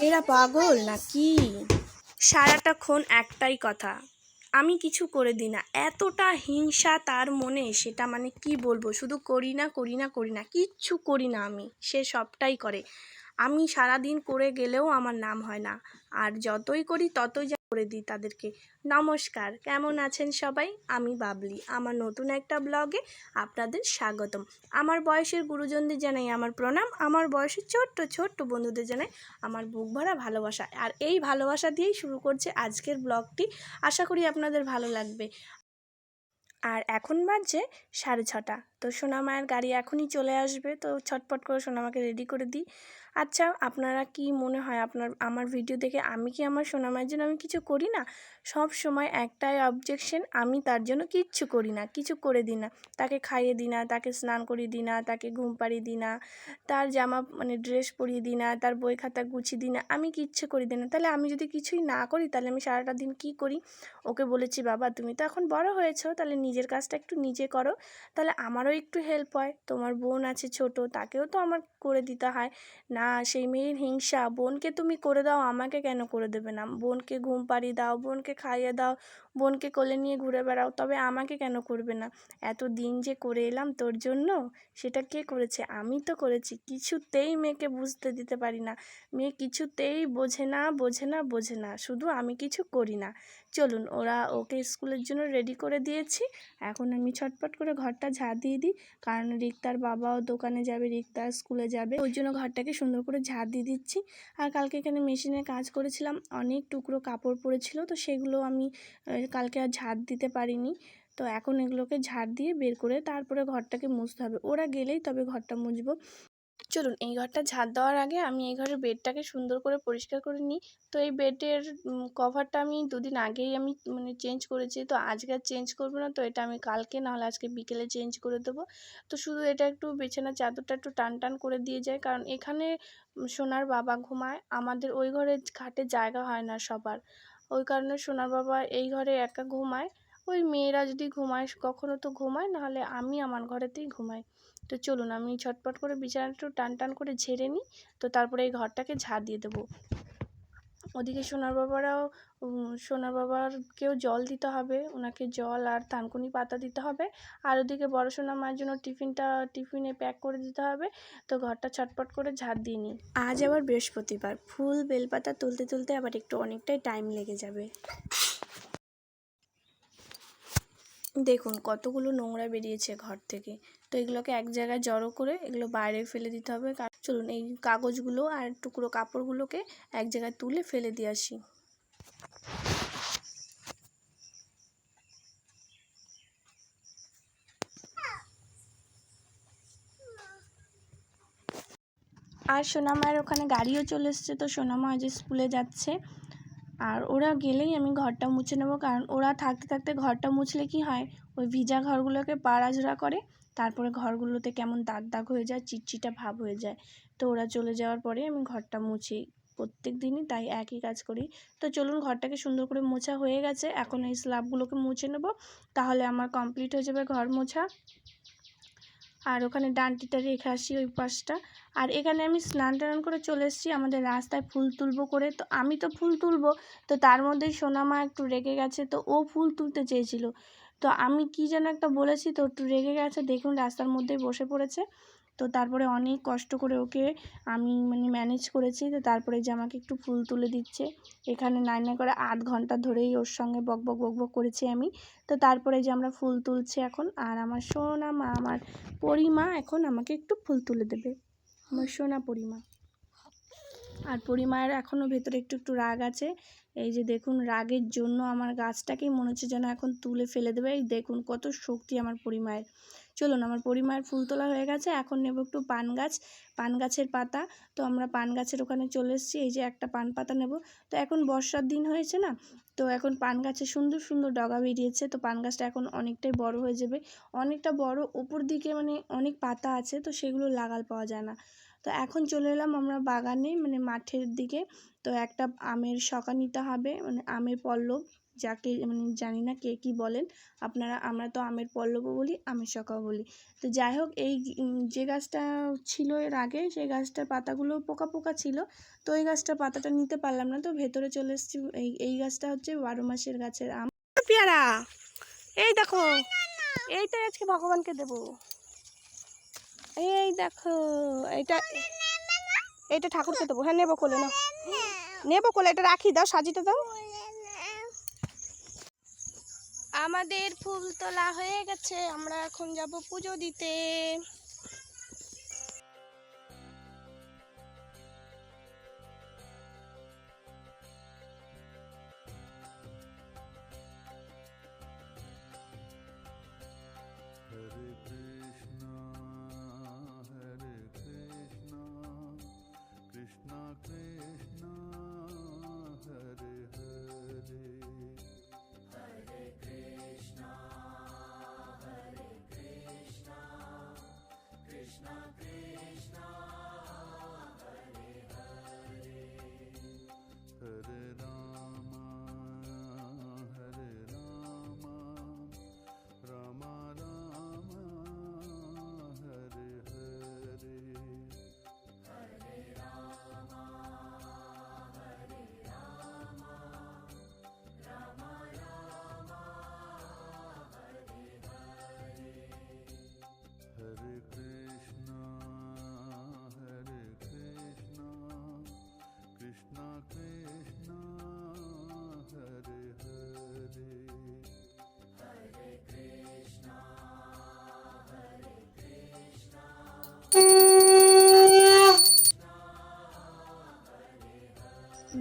এরা পাগল নাকি? সারাটাক্ষণ একটাই কথা, আমি কিছু করে দিই না। এতটা হিংসা তার মনে, সেটা মানে কি বলব? শুধু করি না করি না করি না, কিচ্ছু করি না আমি, সে সবটাই করে। আমি সারাদিন করে গেলেও আমার নাম হয় না। আর যতই করি, ততই যা করে দিই তাদেরকে। নমস্কার, কেমন আছেন সবাই? আমি বাবলি। আমার নতুন একটা ব্লগে আপনাদের স্বাগতম। আমার বয়সের গুরুজনদের জানাই আমার প্রণাম। আমার বয়সের ছোট্ট ছোট্ট বন্ধুদের জানাই আমার বুক ভরা ভালোবাসা। আর এই ভালোবাসা দিয়েই শুরু করছে আজকের ব্লগটি। আশা করি আপনাদের ভালো লাগবে। আর এখন বাজছে সাড়ে ছটা। তো সোনামায়ের গাড়ি এখনই চলে আসবে। তো ছটপট করে সোনামাকে রেডি করে দিই। আচ্ছা আপনারা কি মনে হয় আপনার, আমার ভিডিও দেখে আমি কি আমার সোনামায়ের জন্য আমি কিছু করি না? সব সময় একটাই অবজেকশন আমি তার জন্য কিচ্ছু করি না, কিছু করে দিই না। তাকে খাইয়ে দিই না, তাকে স্নান করিয়ে দিই না, তাকে ঘুম পাড়িয়ে দিই না, তার জামা মানে ড্রেস পরিয়ে দিই না, তার বই খাতা গুছিয়ে দিই না, আমি কিচ্ছু করি দিই না। তাহলে আমি যদি কিছুই না করি, তাহলে আমি সারাটা দিন কী করি? ওকে বলেছি, বাবা, তুমি তো এখন বড় হয়েছো, তাহলে নিজের কাজটা একটু নিজে করো। তাহলে আমারও একটু হেল্প হয়। তোমার বোন আছে ছোট, তাকেও তো আমার করে দিতে হয়। না সেই মেয়ের হিংসা, বোনকে তুমি করে দাও, আমাকে কেন করে দেবে না? বোনকে ঘুম পাড়িয়ে দাও, বোনকে খাইয়ে দাও, বোনকে কোলে নিয়ে ঘুরে বেড়াও, তবে আমাকে কেন করবে না? এত দিন যে করে এলাম তোর জন্য, সেটা কে করেছে? আমি তো করেছি, কিছুতেই মেয়েকে বুঝতে দিতে পারি না। মেয়ে কিছুতেই বোঝে না বোঝে না বোঝে না, শুধু আমি কিছু করি না। চলুন, ওরা ওকে স্কুলের জন্য রেডি করে দিয়েছি। এখন আমি ছটপট করে ঘরটা ঝাঁ দিয়ে দিই, কারণ রিক্তার বাবাও দোকানে যাবে, রিক্তা স্কুলে যাবে। ওই জন্য ঘরটাকে সুন্দর করে ঝাড় দিয়ে দিচ্ছি। আর কালকে এখানে মেশিনে কাজ করেছিলাম, অনেক টুকরো কাপড় পড়েছিল, তো সেগুলো আমি কালকে আর ঝাড় দিতে পারিনি। তো এখন এগুলোকে ঝাড় দিয়ে বের করে তারপরে ঘরটাকে মুছতে হবে। ওরা গেলেই তবে ঘরটা মুছবো। চলুন, এই ঘরটা ঝাড় দেওয়ার আগে আমি এই ঘরের বেডটাকে সুন্দর করে পরিষ্কার করে নিই। তো এই বেডের কভারটা আমি দুদিন আগেই আমি মানে চেঞ্জ করেছি। তো আজকে আর চেঞ্জ করব না, তো এটা আমি কালকে, নাহলে আজকে বিকেলে চেঞ্জ করে দেবো। তো শুধু এটা একটু বিছানার চাদরটা একটু টান টান করে দিয়ে যায় কারণ এখানে সোনার বাবা ঘুমায়। আমাদের ওই ঘরে খাটে জায়গা হয় না সবার। ওই কারণে সোনার বাবা এই ঘরে একা ঘুমায়। ওই মেয়েরা যদি ঘুমায়, কখনো তো ঘুমায়, নাহলে আমি আমার ঘরেতেই ঘুমাই। তো চলুন আমি ছটপট করে বিছানাটা একটু টান টান করে ঝেড়ে নিই। তো তারপরে এই ঘরটাকে ঝাড় দিয়ে দেবো। ওদিকে সোনার বাবারাও সোনার বাবারকেও জল দিতে হবে। ওনাকে জল আর থানকুনি পাতা দিতে হবে। আর ওদিকে বড় সোনা মায়ের জন্য টিফিনটা, টিফিনে প্যাক করে দিতে হবে। তো ঘরটা ছটপট করে ঝাড় দিয়ে নিই। আজ আবার বৃহস্পতিবার। ফুল বেলপাতা তুলতে তুলতে আবার একটু অনেকটাই টাইম লেগে যাবে। দেখুন কতগুলো নোংরা বেরিয়েছে ঘর থেকে। এগুলোকে এক জায়গায় জড়ো করে এগুলো বাইরে ফেলে দিতে হবে। চলুন এই কাগজগুলো আর টুকরো কাপড়গুলোকে এক জায়গায় তুলে ফেলে দিয়ে আসি। আর সোনামায়ের ওখানে গাড়িও চলে এসছে, তো সোনামা আজ স্কুলে যাচ্ছে। আর ওরা গেলেই আমি ঘরটা মুছে নেব, কারণ ওরা থাকতে থাকতে ঘরটা মুছলে কি হয়? ওই ভিজা ঘরগুলোকে পাড়াঝোড়া করে তারপরে ঘরগুলোতে কেমন দাগ দাগ হয়ে যায়, চিটচিটা ভাব হয়ে যায়। তো ওরা চলে যাওয়ার পরে আমি ঘরটা মুছি। প্রত্যেক দিনই তাই একই কাজ করি। তো চলুন ঘরটাকে সুন্দর করে মোছা হয়ে গেছে। এখন এই স্ল্যাবগুলোকে মুছে নেব। তাহলে আমার কমপ্লিট হয়ে যাবে ঘর মোছা। আর ওখানে ডানটিটা রেখে আসি ওই পাশটা। আর এখানে আমি স্নান টান করে চলে এসেছি আমাদের রাস্তায় ফুল তুলবো করে। তো আমি তো ফুল তুলবো। তো তার মধ্যেই সোনামা একটু রেগে গেছে। তো ও ফুল তুলতে চেয়েছিল। তো আমি কি যেন একটা বলেছি, তো একটু রেগে গেছে, দেখুন রাস্তার মধ্যেই বসে পড়েছে। তো তারপরে অনেক কষ্ট করে ওকে আমি মানে ম্যানেজ করেছি, তো তারপরে যে আমাকে একটু ফুল তুলে দিচ্ছে। এখানে নাই নাই করে আধ ঘণ্টা ধরেই ওর সঙ্গে বক বক বক বক করেছি আমি। তো তারপরে যে আমরা ফুল তুলছি এখন, আর আমার সোনা মা, আমার পরিমা এখন আমাকে একটু ফুল তুলে দেবে। আমার সোনা পরিমা। আর পরিমায়ের এখনও ভেতরে একটু একটু রাগ আছে। এই যে দেখুন, রাগের জন্য আমার গাছটাকেই মনে হচ্ছে যেন এখন তুলে ফেলে দেবে। এই দেখুন, কত শক্তি আমার পরিমায়ের। চলুন, আমার পরিমায়ের ফুল তোলা হয়ে গেছে। এখন নেব একটু পান গাছ, পান গাছের পাতা। তো আমরা পান গাছের ওখানে চলে এসেছি। এই যে একটা পান পাতা নেব। তো এখন বর্ষার দিন হয়েছে না? তো এখন পান গাছে সুন্দর সুন্দর ডগা বেরিয়েছে। তো পান গাছটা এখন অনেকটাই বড় হয়ে যাবে। অনেকটা বড় উপর দিকে মানে অনেক পাতা আছে। তো সেগুলো লাগাল পাওয়া যায় না। তো এখন চলে এলাম আমরা বাগানে মানে মাঠের দিকে। তো একটা আমের শকা নিতে হবে মানে আমের পল্লব। যাকে মানে জানি না কে কী বলেন। আপনারা, আমরা তো আমের পল্লবও বলি, আমের শকাও বলি। তো যাই হোক, এই যে গাছটা ছিল এর আগে, সেই গাছটার পাতাগুলো পোকা পোকা ছিল। তো এই গাছটার পাতাটা নিতে পারলাম না, তো ভেতরে চলে এসেছি। এই এই গাছটা হচ্ছে বারো মাসের গাছের আম। পেয়ারা! এই দেখো, এইটাই আজকে ভগবানকে দেব। এই দেখো, এটা এইটা ঠাকুরকে দেবো হ্যাঁ নেব কোলে না নেব কোলে, এটা রাখি, দাও সাজিতে দাও। আমাদের ফুল তোলা হয়ে গেছে, আমরা এখন যাব পুজো দিতে।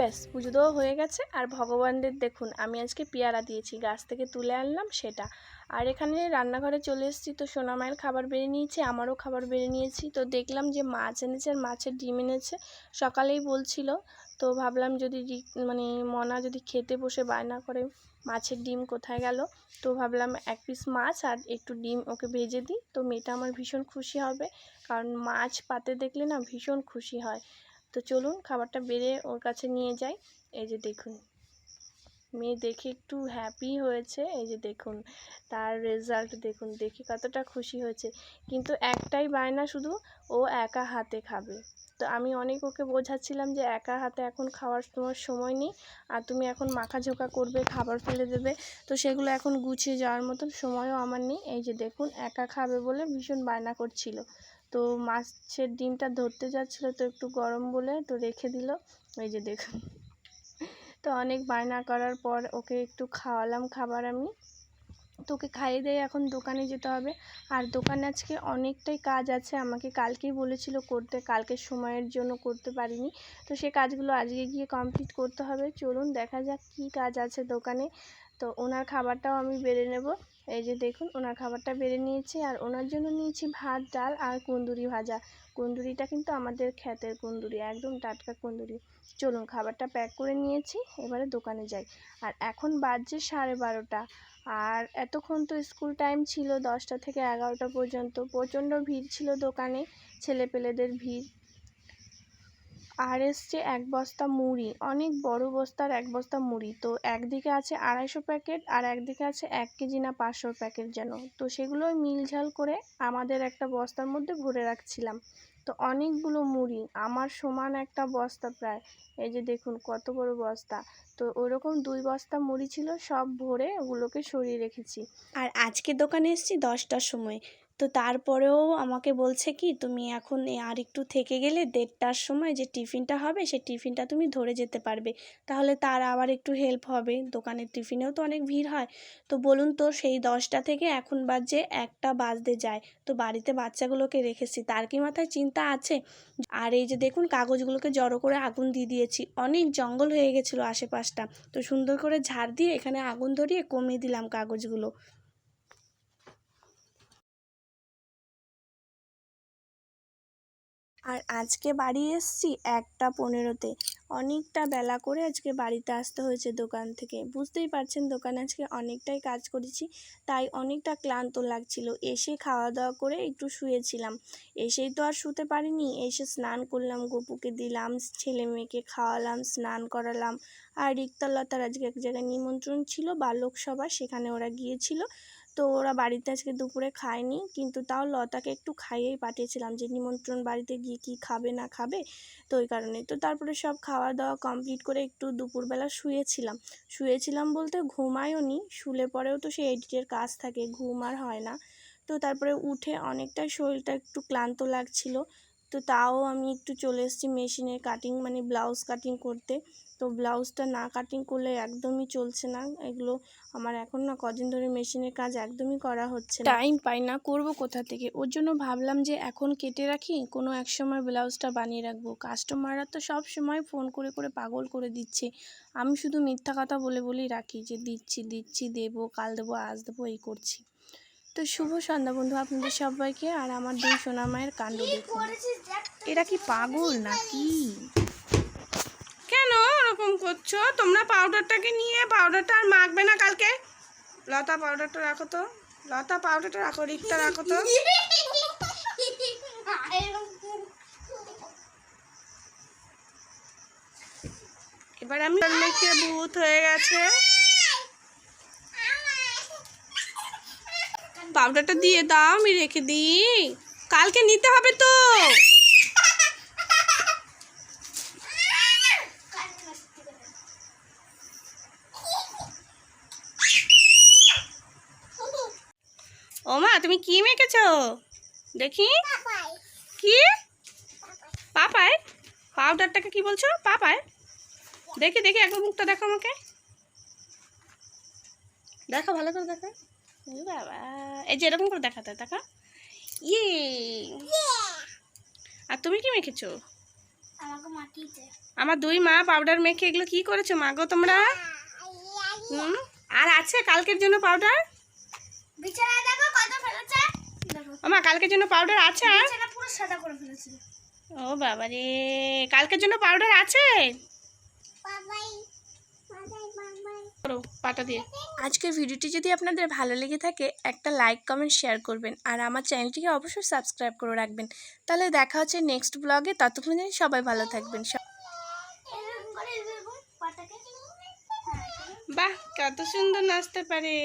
ব্যাস, পুজো দেওয়া হয়ে গেছে। আর ভগবানদের দেখুন, আমি আজকে পেয়ারা দিয়েছি, গাছ থেকে তুলে আনলাম সেটা। আর এখানে রান্নাঘরে চলে এসেছি তো সোনা মায়ের খাবার বেড়ে নিয়েছি, আমারও খাবার বেড়ে নিয়েছি। তো দেখলাম যে মাছ এনেছে আর মাছের ডিম এনেছে, সকালেই বলছিল। তো ভাবলাম যদি মানে মনা যদি খেতে বসে বায়না করে মাছের ডিম কোথায় গেল, তো ভাবলাম এক পিস মাছ আর একটু ডিম ওকে ভেজে দিই। তো মেয়েটা আমার ভীষণ খুশি হবে, কারণ মাছ পাতে দেখলে না ভীষণ খুশি হয়। চলুন খাবারটা বেড়ে ওর কাছে নিয়ে যাই। এই যে দেখুন, মেয়ে দেখে একটু হ্যাপি হয়েছে। এই যে দেখুন, তার রেজাল্ট দেখুন, দেখে কতটা খুশি হয়েছে। কিন্তু একটাই বায়না শুধু, ও একা হাতে খাবে। তো আমি অনেক ওকে বোঝাচ্ছিলাম যে একা হাতে এখন খাওয়ার তোমার সময় নেই আর তুমি এখন মাখা মাখাঝোকা করবে, খাবার ফেলে দেবে। তো সেগুলো এখন গুছিয়ে যাওয়ার মতন সময়ও আমার নেই। এই যে দেখুন, একা খাবে বলে ভীষণ বায়না করছিল। তো মাছের ডিমটা ধরতে যাচ্ছিল তো একটু গরম বলে তো রেখে দিল। ওই যে দেখুন তো অনেক বায়না করার পর ওকে একটু খাওয়ালাম খাবার আমি। তো ওকে খাইয়ে দিয়ে এখন দোকানে যেতে হবে। আর দোকানে আজকে অনেকটাই কাজ আছে। আমাকে কালকেই বলেছিল করতে, কালকে সময়ের জন্য করতে পারিনি। তো সে কাজগুলো আজকে গিয়ে কমপ্লিট করতে হবে। চলুন দেখা যাক কী কাজ আছে দোকানে। তো ওনার খাবারটাও আমি বেড়ে নেব। এই যে দেখুন, ওনার খাবারটা বেড়ে নিয়েছি আর ওনার জন্য নিয়েছি ভাত, ডাল আর কুন্দুরি ভাজা। কুন্দুরিটা কিন্তু আমাদের ক্ষেতের কুন্দুরি, একদম টাটকা কুন্দুরি। চলুন, খাবারটা প্যাক করে নিয়েছি, এবারে দোকানে যাই। আর এখন বাজছে সাড়ে বারোটা। আর এতক্ষণ তো স্কুল টাইম ছিল, দশটা থেকে এগারোটা পর্যন্ত। প্রচণ্ড ভিড় ছিল দোকানে, ছেলেপেলেদের ভিড়। আর এসছে এক বস্তা মুড়ি। অনেক বড় বস্তার এক বস্তা মুড়ি। তো একদিকে আছে আড়াইশো প্যাকেট আর একদিকে আছে এক কেজি না পাঁচশো প্যাকেট যেন। তো সেগুলো মিলঝাল করে আমাদের একটা বস্তার মধ্যে ভরে রাখছিলাম। তো অনেকগুলো মুড়ি, আমার সমান একটা বস্তা প্রায়। এই যে দেখুন কত বড় বস্তা। তো ওরকম দুই বস্তা মুড়ি ছিল, সব ভরে ওগুলোকে সরিয়ে রেখেছি। আর আজকে দোকানে এসেছি দশটার সময়। তো তারপরেও আমাকে বলছে কি, তুমি এখন আর একটু থেকে গেলে দেড়টার সময় যে টিফিনটা হবে সেই টিফিনটা তুমি ধরে যেতে পারবে। তাহলে তার আবার একটু হেল্প হবে। দোকানের টিফিনেও তো অনেক ভিড় হয়। তো বলুন তো, সেই দশটা থেকে এখন বাজে একটা বাজতে যায়। তো বাড়িতে বাচ্চাগুলোকে রেখেছি। তার কি মাথায় চিন্তা আছে? আর এই যে দেখুন, কাগজগুলোকে জড়ো করে আগুন দিয়ে দিয়েছি। অনেক জঙ্গল হয়ে গেছিল আশেপাশটা। তো সুন্দর করে ঝাড় দিয়ে এখানে আগুন ধরিয়ে কমিয়ে দিলাম কাগজগুলো। আর আজকে বাড়ি এসছি একটা পনেরোতে। অনেকটা বেলা করে আজকে বাড়িতে আসতে হয়েছে দোকান থেকে। বুঝতেই পারছেন দোকানে আজকে অনেকটাই কাজ করেছি, তাই অনেকটা ক্লান্ত লাগছিল। এসে খাওয়া দাওয়া করে একটু শুয়েছিলাম। এসেই তো আর শুতে পারিনি। এসে স্নান করলাম, গপুকে দিলাম, ছেলে মেয়েকে খাওয়ালাম, স্নান করালাম। আর রিক্তালতার আজকে এক জায়গায় নিমন্ত্রণ ছিল বালক সভা সেখানে ওরা গিয়েছিল। তো ওরা বাড়িতে আজকে দুপুরে খায়নি, কিন্তু তাও লতাকে একটু খাইয়েই পাঠিয়েছিলাম যে নিমন্ত্রণ বাড়িতে গিয়ে কি খাবে না খাবে, তো ওই কারণে তো তারপরে সব খাওয়া দাওয়া কমপ্লিট করে একটু দুপুরবেলা শুয়েছিলাম। শুয়েছিলাম বলতে ঘুমায়ও নি শুলে পরেও তো সেই এডিটের কাজ থাকে, ঘুম আর হয় না। তো তারপরে উঠে অনেকটা শরীরটা একটু ক্লান্ত লাগছিল তো তাও আমি একটু চলে এসেছি মেশিনে কাটিং মানে ব্লাউজ কাটিং করতে। তো ব্লাউজটা না কাটিং করলে একদমই চলছে না। এগুলো আমার এখন না কদিন ধরে মেশিনের কাজ একদমই করা হচ্ছে টাইম পাই না, করব কোথা থেকে? ওর জন্য ভাবলাম যে এখন কেটে রাখি, কোনো এক সময় ব্লাউজটা বানিয়ে রাখব। কাস্টমাররা তো সব সময় ফোন করে করে পাগল করে দিচ্ছে। আমি শুধু মিথ্যা কথা বলে, বলেই রাখি যে দিচ্ছি দিচ্ছি, দেবো, কাল দেবো, আজ দেবো, এই করছি। তো শুভ সন্ধ্যা বন্ধু আপনাদের সবাইকে আর আমার দুই সোনা মায়ের কাণ্ড দেখুন। এরা কি পাগল নাকি? কেন ওরকম করছ? তোমরা পাউডারটাকে নিয়ে পাউডারটা আর মাখবে না কালকে? লতা পাউডারটা রাখো তো। লতা পাউডারটা রাখো রিক্তা রাখো তো। এবার আমি মেখে ভূত হয়ে গেছে। পাউডারটা দিয়ে দাও, আমি রেখে দিই। কালকে নিতে হবে তো। ও মা, তুমি কি মেখেছো? দেখি। কি? পাপায় পাউডারটাকে কি বলছো? পাপায় দেখি দেখি, একবার মুখটা দেখো আমাকে। দেখো, ভালো করে দেখো। বাবা এই যে এরকম করে দেখাতে দেখা। ইয়ে। আর তুমি কি মেখেছো? আমার দুই মা পাউডার মেখে এগুলো কি করেছ মাগো তোমরা? হুম? আর আছে কালকের জন্য পাউডার বিছানায় দেখো কত ফেলেছে। দেখো। আমা কালকের জন্য পাউডার আছে ও বাবা রে কালকের জন্য পাউডার আছে? পাটা দিয়ে। আজকের ভিডিওটি যদি আপনাদের ভালো লেগে থাকে একটা লাইক কমেন্ট শেয়ার করবেন। আর আমার চ্যানেলটিকে অবশ্যই সাবস্ক্রাইব করে রাখবেন। তাহলে দেখা হচ্ছে নেক্সট ব্লগে ততক্ষণ সবাই ভালো থাকবেন। বাহ কত সুন্দর নাচতে পারে।